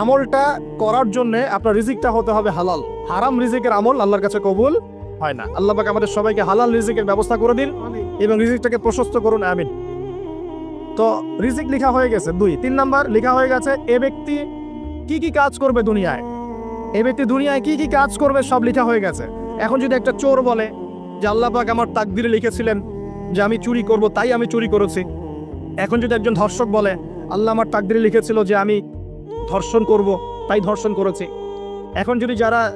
আমলটা করার জন্য আপনার রিজিকটা হতে হবে হালাল। হারাম রিজিকের আমল আল্লাহর কাছে কবুল হয় না। আল্লাহ পাক আমাদের সবাইকে হালাল রিজিকের ব্যবস্থা করে দিন এবং রিজিকটাকে প্রশস্ত করুন, আমিন। তো রিজিক লেখা হয়ে গেছে দুই। তিন নাম্বার লেখা হয়ে গেছে, এ ব্যক্তি কি কি কাজ করবে দুনিয়ায়? এ ব্যক্তি দুনিয়ায় কি কি কাজ করবে সব লেখা হয়ে গেছে। এখন যদি একটা চোর বলে যে আল্লাহ পাক আমার তাকদিরে লিখেছিলেন যে আমি চুরি করব, তাই আমি চুরি করেছি। এখন যদি একজন ধর্ষক বলে, আল্লাহ আমার তাকদিরে লিখেছিল যে আমি ধর্ষণ করব, তাই ধর্ষণ করেছি। এখন যদি যারা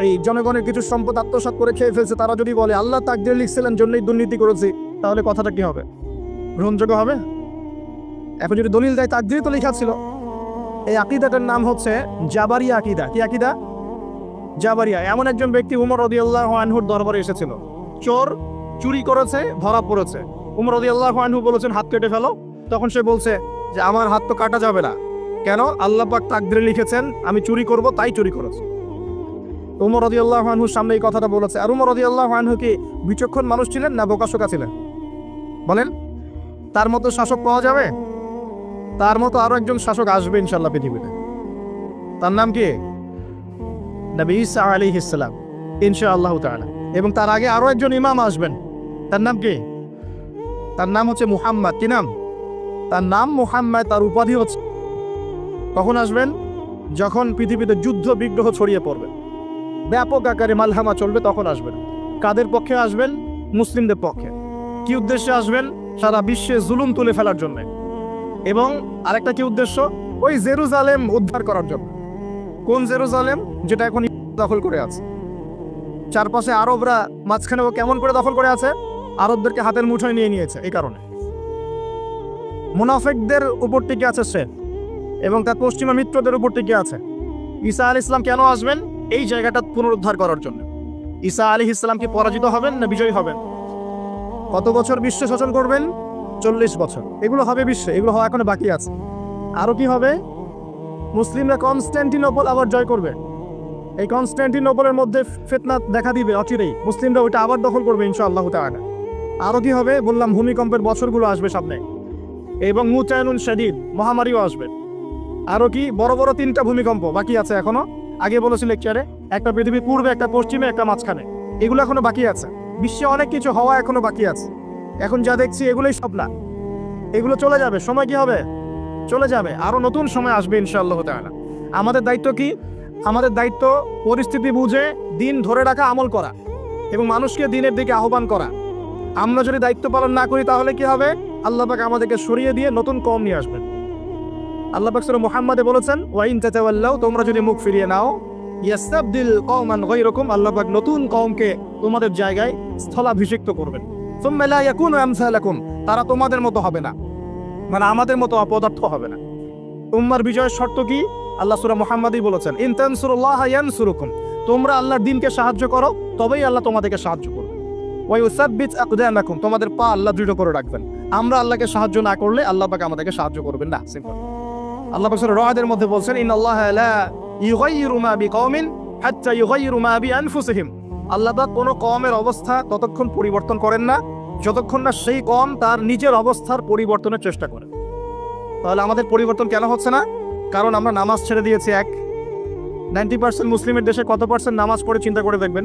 এই জনগণের কিছু সম্পদ আত্মসাৎ করে খেয়ে ফেলছে, তারা যদি বলে, আল্লাহ তাকদিরে লিখছিলেন, জন্যই দুর্নীতি করেছি, তাহলে কথাটা কি হবে? গ্রহণযোগ্য হবে? এখন যদি দলিল দেয় তাকদিরে তো লেখা ছিল। এই আকিদাটার নাম হচ্ছে জাবারিয়া আকিদা। কি আকিদা? জাবারিয়া। এমন একজন ব্যক্তি উমর রদিয়াল্লাহ আনহুর দরবারে এসেছিল। চোর চুরি করেছে, ধরা পড়েছে। উমর রদিয়াল্লাহ আনহু বলেছেন, হাত কেটে ফেলো। তখন সে বলছে যে, আমার হাত তো কাটা যাবে না। কেন? আল্লাহ পাক তাকদিরে লিখেছেন, আমি চুরি করব, তাই চুরি করেছি উমর রদিয়াল্লাহ আনহুর সামনে এই কথাটা বলেছে। আর উমর রদিয়াল্লাহ আনহু কি বিচক্ষণ মানুষ ছিলেন না বোকাশোকা ছিলেন? বলেন, তার মতো শাসক পাওয়া যাবে? তার মতো আরও একজন শাসক আসবে ইনশাল্লাহ পৃথিবীতে। তার নাম কি? নবী ঈসা আলী ইসলাম ইনশা আল্লাহ তাআলা। এবং তার আগে আরও একজন ইমাম আসবেন। তার নাম কি? তার নাম হচ্ছে মুহাম্মদ। কি নাম? তার নাম মুহাম্মদ, তার উপাধি হচ্ছে কখন আসবেন? যখন পৃথিবীতে যুদ্ধ বিগ্রহ ছড়িয়ে পড়বে। ব্যাপক আকারে মালহামা চলবে, তখন আসবেন। কাদের পক্ষে আসবেন? মুসলিমদের পক্ষে। কি উদ্দেশ্যে আসবেন? সারা বিশ্বে জুলুম তুলে ফেলার জন্য। এবং আরেকটা কি উদ্দেশ্য? ওই জেরুজালেম উদ্ধার করার জন্য। কোন জেরুজালেম? যেটা এখন দখল করে আছে। চারপাশে আরবরা মাঝখানে ও কেমন করে দখল করে আছে? আরবদেরকে হাতের মুঠোয় নিয়ে নিয়েছে, এই কারণে। মুনাফেকদের উপর টিকে আছে সে এবং তার পশ্চিমা মিত্রদের উপর টিকে আছে। ঈসা আলী ইসলাম কেন আসবেন? এই জায়গাটা পুনরুদ্ধার করার জন্য। ঈসা আলী ইসলাম কি পরাজিত হবেন না বিজয়ী হবেন? কত বছর বিশ্ব শাসন করবেন? চল্লিশ বছর। এগুলো হবে বিশ্বে, এগুলো হওয়া এখনও বাকি আছে। আরও কি হবে? মুসলিমরা কনস্ট্যান্টিনোপল আবার জয় করবে। এই কনস্ট্যান্টিনোপলের মধ্যে ফেতনা দেখা দিবে অচিরেই। মুসলিমরা ওইটা আবার দখল করবে ইনশাআল্লাহ তাআলা। আরও কি হবে? বললাম, ভূমিকম্পের বছরগুলো আসবে সামনে। এবং মুচায়নুন শাদিদ, মহামারীও আসবে। আরও কি? বড় বড় তিনটা ভূমিকম্প বাকি আছে এখনও? আগে বলেছি লেকচারে একটা পৃথিবীর পূর্বে, একটা পশ্চিমে, একটা মাঝখানে। এগুলো এখনও বাকি আছে। বিশ্বে অনেক কিছু হওয়া এখনও বাকি আছে। এখন যা দেখছি, এগুলোই সব না। এগুলো চলে যাবে। সময় কি হবে? চলে যাবে। আরও নতুন সময় আসবে ইনশাল্লাহ ইনশাআল্লাহ তাআলা। আমাদের দায়িত্ব কি? আমাদের দায়িত্ব পরিস্থিতি বুঝে, দিন ধরে রাখা, আমল করা। এবং মানুষকে দিনের দিকে আহ্বান করা। আমরা যদি দায়িত্ব পালন না করি, তাহলে কি হবে? আল্লাহ পাক আমাদেরকে সরিয়ে দিয়ে নতুন কম নিয়ে আসবেন। আল্লাহ মুহাম্মাদে বলেছেন, ওয়াইন তাতাওয়াল্লাও তোমরা যদি মুখ ফিরিয়ে নাও, ইয়াস্তাবদিল কওমান গায়রাকুম, আল্লাহ পাক নতুন কওমকে তোমাদের জায়গায় স্থলাভিষিক্ত করবেন। সুম্মা লা ইয়াকুনু আমসালাকুম, তারা তোমাদের মতো হবে না। মানে আমাদের মতো অপদার্থ হবে না। উম্মার বিজয়ের শর্ত কি? আল্লাহ সূরা বলেছেন ইয়ানসুরুকুম, তোমরা আল্লাহর দিনকে সাহায্য করো, তবেই আল্লাহ তোমাদেরকে সাহায্য করবে। আকদামাকুম, তোমাদের পা আল্লাহ দৃঢ় করে রাখবেন। আমরা আল্লাহকে সাহায্য না করলে আল্লাহ পাক আমাদেরকে সাহায্য করবেন না। সিম্পল। আল্লাহ পাক সূরা রাদের মধ্যে বলছেন, ইন্নাল্লাহ লা ইউগাইয়িরু মা বিকওমিন হাত্তা ইউগাইয়িরু মা বিআনফুসিহিম। আল্লাহ পাক কোনো কওমের অবস্থা ততক্ষণ পরিবর্তন করেন না, যতক্ষণ না সেই কম তার নিজের অবস্থার পরিবর্তনের চেষ্টা করে। তাহলে আমাদের পরিবর্তন কেন হচ্ছে না? কারণ আমরা নামাজ ছেড়ে দিয়েছি, এক। নাইনটি পার্সেন্ট মুসলিমের দেশে কত পার্সেন্ট নামাজ পড়ে চিন্তা করে দেখবেন?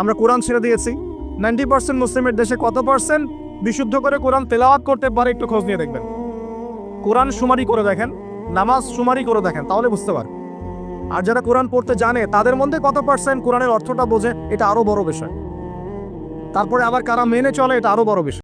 আমরা কোরআন ছেড়ে দিয়েছি, নাইনটি পার্সেন্ট মুসলিমের দেশে কত পার্সেন্ট বিশুদ্ধ করে কোরআন তেলাওয়াত করতে পারে একটু খোঁজ নিয়ে দেখবেন। কোরআন সুমারি করে দেখেন নামাজ সুমারি করে দেখেন, তাহলে বুঝতে পারবেন। আর যারা কোরআন পড়তে জানে, তাদের মধ্যে কত পার্সেন্ট কোরআনের অর্থটা বোঝে, এটা আরও বড় বিষয়। তারপরে আবার কারা মেনে চলে, এটা আরও বড় বিষয়।